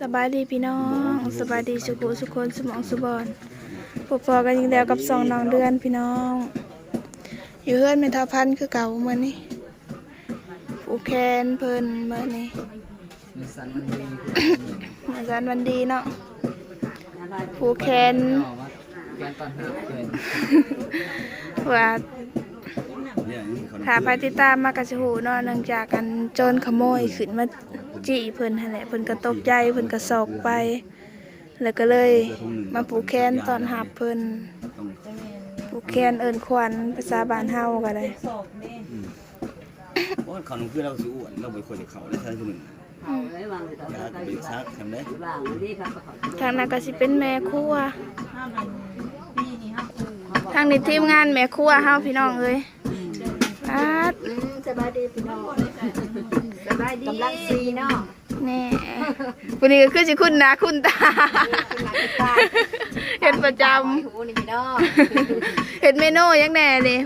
สบายดีพี่น้องสบายดีสุขุสุคนสมองสุบอนพบพอกันยิงเดียวกับสองน้องเดือนพี่น้อง อยู่เฮือนเป็นท่าพันธุ์คือเก่าเมื่อนี้ผูกแขนเพิ่นเมื่อนี้มีสันมันดีอาจารย์วันดีเนาะผูกแขนออกมาแกนตอนหาเกินว่าถ้าไปติดตามมากระหูเนาะเนื่องจากกันโจรขโมยขึ้นมา จี้เพิ่นหั่นแหละเพิ่นก็ตกใจเพิ่นก็สอกไป แล้วก็เลยมาผูกแขนตอนหับเพิ่นผูกแขนเอิ้นขวัญภาษาบ้านเฮาก็ได้เพราะว่าเขานุ่งคือเราสิอ้วนเราไปคุยกับเขาแล้วท่านคนหนึ่งอยากไปซักทำได้ทางนั้นก็สิเป็นแม่ครัวทางนี้ทีมงานแม่ครัวเฮาพี่น้องเอ้ยอาดสบายดีพี่น้อง สบายดีกำลังซีเนาะแน่วันนี้ก็คือสิคุณนะคุณตา เห็นประจหูนี่พี่น้องำเห็นเมนูยังแน่เลย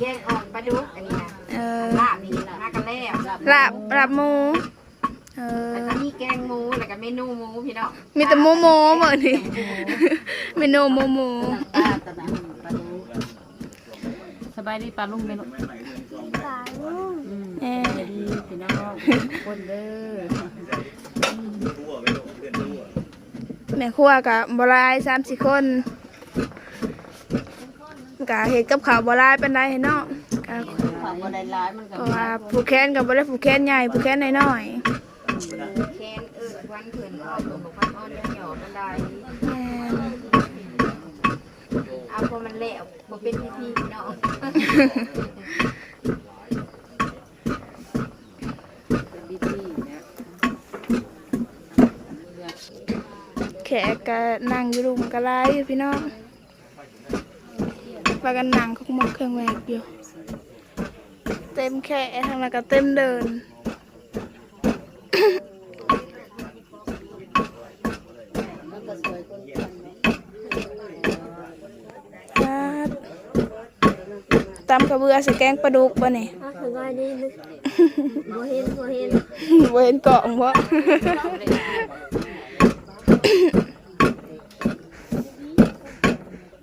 แกงอ่อนปลาดุกอันนี้นะเออลาบนี่นะมากันแล้วลาบลาบหมูเออแล้วก็มีแกงหมูแล้วก็เมนูหมูพี่น้องมีแต่หมูหมูเหมือนนี่เมนูหมูหมูสบายดีปลาลุงเลยลูก แน่ดีพี่น้องคนเด้อแม่ครัวกับบรายสามสี่คนกะเห็ดกับข้าวบรายเป็นไรเนาะกะความบ่ได้ร้ายมันก็เพราะว่าผู้แค้นกับบรายผู้แค้นใหญ่ผู้แค้นน้อยแคนเออวันเพิ่นอ่อนบอกว่าอ่อนหยอมันได้ๆแม่นเอาพอมันแล้วบ่เป็นพิธีพี่น้อง เป็นดีที่นะ แข กก็นั่งอยู่รุมกะไรอยู่พี่น้องปากันนั่งของหมกเครื่องแหวกอยู่ เต็มแขกทางนั้นก็เต็มเดินมันก็สวยคนกันครับตำกระเบือใส่แกงปลาดุกป่ะนี่สบายดีนึกบ่เห็นบ่เห็นเวนเกาะบ่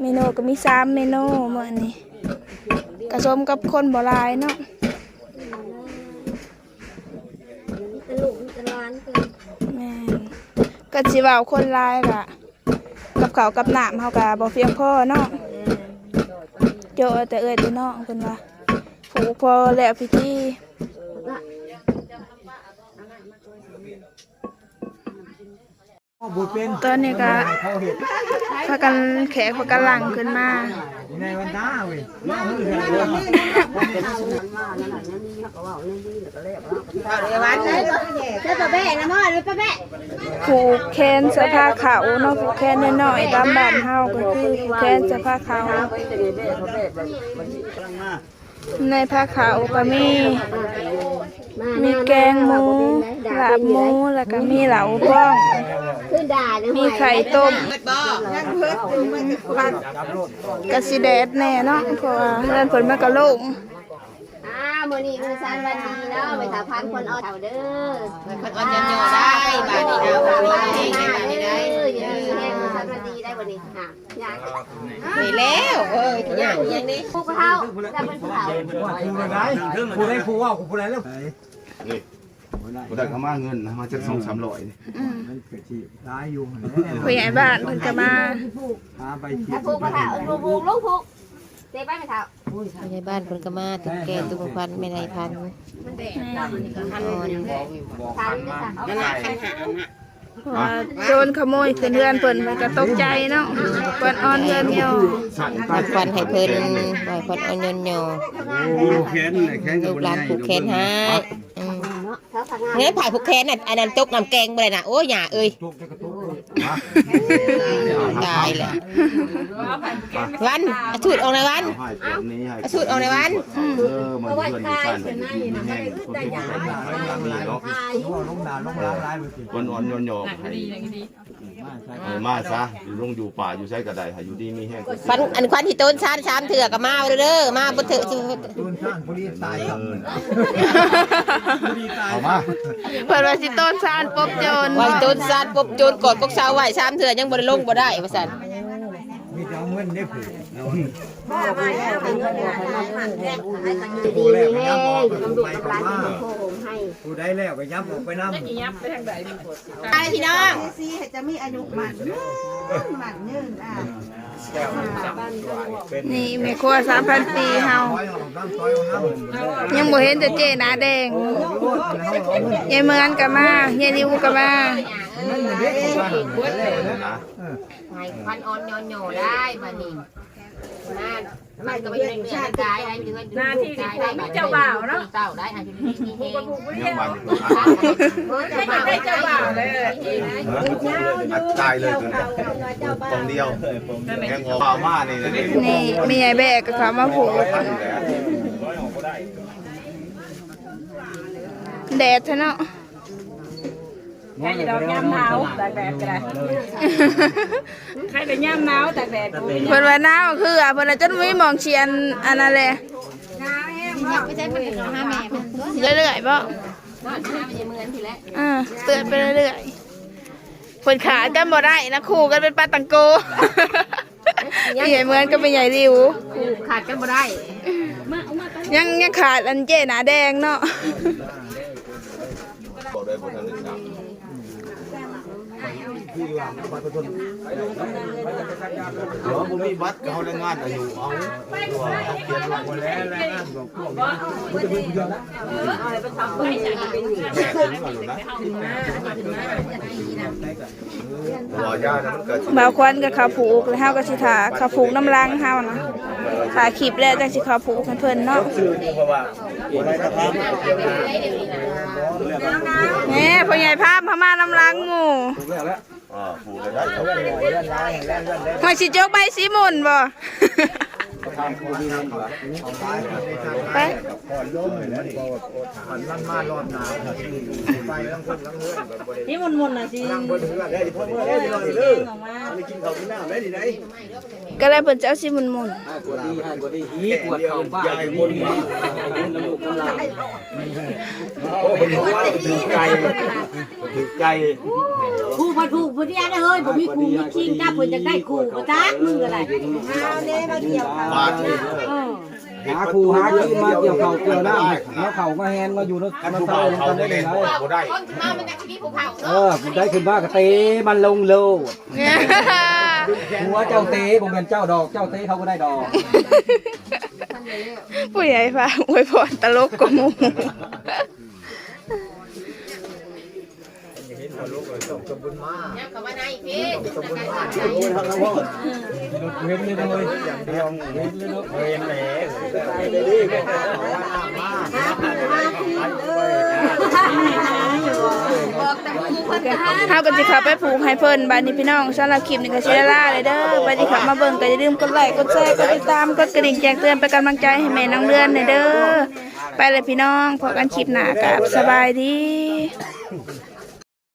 เมนูก็มีสามเมนูเมื่อนี้กระสมกับคนบ่หลายเนาะตะลุกตะลานเพิ่นแม่นก็สิเว้าคนหลายกะกับเขาวกับน้ำเฮาก็บ่เพียงพอเนาะโจแต่เอ้ยแต่น้องเพิ่นว่าผูกพอแล้วพิธี บุเป็นตอนนี้ก็ เขาเห็ดพากันแขกพากันหลังขึ้นมา ในวันหน้าเว้ยมามือเห็ดเลยผูกแขนเสื้อผ้าขาวเนาะผูกแขนน้อยๆตามบ้านเฮาก็คือผูกแขนเสื้อผ้าขาวในผ้าขาวก็มีมีแกงหมูลาบหมูแล้วก็มีเหลาบ้อง คือด่าเลยมีไข่ต้มกะสิแดดแน่เนาะเพราะว่าเพื่อนผลมันก็โล่งอ่ามื้อนี้มื้อซันวันดีเนาะไปถาพันคนอ่อนเฒ่าเด้อคนอ่อนยันโยได้บาดนี้เอาบ่ดีได้เองได้บาดนี้ได้เอออย่าดีแห้งมื้อซันวันดีได้บ่นี่อะอยากไปแล้วเอ้ยที่อย่างยังนี้ผู้เฒ่าจะเป็นผู้เฒ่าว่ากูเป็นไรกูได้ผู้ว่ากูเป็นไรแล้วกู ได้เขามาเงินนะมาจะสองสามร้อยมันเกิดที่ร้ายอยู่ผู้ใหญ่บ้านเพิ่นก็มาหาไปที่ถ้าผู้เฒ่าลูกผู้ลูกผู้เตะไปไม่เฒ่าในบ้านคนก็มาถึงแก่ตุกพันไม่ได้พันมันเด็กพันอ่อนทันค่ะนั่นน่ะคันหาน่ะเพราะว่าโจรขโมยขึ้นเรือนเพิ่นมันก็ตกใจเนาะเพิ่นออนเรือนเหี่ยวพันฟันให้เพิ่นบ่อยพันอ่อนยันโยแค้นแค้นลูกหลานผูกแขนให้ งั้นผ่ายผูกแขนน่ะอันนั้นตกน้ำแกงไปเลยน่ะโอ้ยหย่าเอ้ยตายเลยวันเอาชุดออกในวัน ให้แบบนี้ให้เอาชุดออกในวัน เออมันเพื่อนอยู่กันมีแห้งคนที่อนมีเนาะลงนาลงล้างร้ายไปสิวันอ่อนยนหยอกให้ เออมาซะอยู่ลงอยู่ป่าอยู่ใช้กระไดให้อยู่ดีมีแห้งฟันอันควันที่ต้นชาชามเถื่อกับมาเด้อมาบ่เถื่อสิตูนสร้างผู้รีตายครับเออผู้รีตายเอามาเพิ่นว่าสิต้นซานปบโจรวันต้นชาปบโจรกอดกกสาวไว้ชามเถื่อยังบ่ได้ลงบ่ได้ว่าซั่น มีแต่เอาเงินได้ผืนดีแห้งตำรวจกำลังโคมให้ผู้ได้แล้วก็ยับออกไปน้ำไปพี่น้องซีให้จะมีอายุหมันหมันยืนอะ นี่แม่ครัว3,000ปีเฮาซอยออกน้ำซอยออกน้ำยังบ่เห็นแต่เจหน้าแดงยายเหมือนก็มายายริวก็มานั่นน่ะเด็กของบ้านนะให้ควันอ่อนโยนๆได้บัดนี้นั่น มันก็ไม่ได้เนื้อกายได้เนื้อหน้าที่มีเจ้าบ่าวเนาะเจ้าได้อาจจะมีแห้งยังวันได้เจ้าบ่าวเลยตายเลยตรงเดียวแห้งออกมานี่เลยนี่มียายแบกก็เขามาผูกแดดซะเนาะ ใครจะดอกย่ำหนาวตากแดดก็ได้ใครจะย่ำหนาวตากแดดกูเพิ่นว่าหนาวคืออะเพิ่นน่ะจนมีหมองเชียนอันนั้นแหละไม่ใช่เป็นของห้าแม่เพิ่นเรื่อยๆบ่ว่าห้ามันจะเหมือนทีแรกอ่าเตือนไปเรื่อยๆเพิ่นขากันบ่ได้นะคู่กันเป็นปลาตังโกพี่ใหญ่เหมือนก็เป็นใหญ่ริวคู่ขาดกันบ่ได้ ยังยังขาดอันเจหนาแดงเนาะ บอกได้บอกท่านหนึ่งครับเดี๋ยวผมมีบัตรเขาแรงงานอายุเอาตัวเขียนหลังคนแล้วแล้วนั่นบอกพวกนี้รอยานะมันเกิดบ่าวควันกับขาผูกแล้วเฮาก็สิทาขาผูกน้ำลังเฮานะขาขีบแล้วจังสิขาผูกเพิ่นเนาะชื่พ่อะไรนะครับแหมพ่อใหญ่ภาพพม่าน้ำลังหมู่ อ่าผูกเลยได้เขาหอยสิจกใบสีมุนบ่ไปก่อนล้มเลยมันบอกว่าหันลั่นมารอบหนาไปทั้งคนทั้งเฮือนแบบบริที่มุนมุนๆน่ะสินั่งบนเฮือนได้พอเมื่อได้เลยเด้งออกมาก็เลยเพิ่นจะเอาสีมุนมุนอีกวดเข้าบ้านยายคนนี้โอ้เป็นหัวถือไก่ถือไก่คู่พัดคู่พุทธิยาได้เฮ้ยผมมีคู่มีคิงจ้าเพิ่นจะได้คู่ก็จ้ามึงอะไรบาทนี่หาครูหากินมาเกี่ยวเข่าเกี่ยวน้ำแล้วเข่ามาแฮนมาอยู่ในกันมันผู้เท่าเฒ่ากันเขาได้ได้เลเล่ยนบ่ได้คนมามันจะมีภูเขาเออได้ขึ้นบ้านก็เตะมันลงโลดหัวเจ้าเตะผมเป็นเจ้าดอกเจ้าเตะเขาก็ได้ดอก ผู้ใหญ่ฟ้าอวยพรตลกกว่าหมู่เห็นคนลูกเลยส่งสมบุญมาเนี่ยเขามาในพี่สมบุญมาโอ้ยทางนั้นพ่อเว้นเลยเลยอย่างเดียวเว้นเลยเนาะเห็นแหล่ไปเลยดิมาเฮาก สิเข้าไปผูกให้เพิ่นบัดนี้พี่น้องสำหรับคลิปนี้ก็สิได้ลาเลยเด้อบัดนี้เข้ามาเบิ่งก็อย่าลืมกดไลค์กดแชร์กดติดตามกดกระดิ่งแจ้งเตือนเป็นกำลังใจให้แม่น้องเดือนเลยเด้อไปเลยพี่น้องพบกันคลิปหน้ากับสบายดี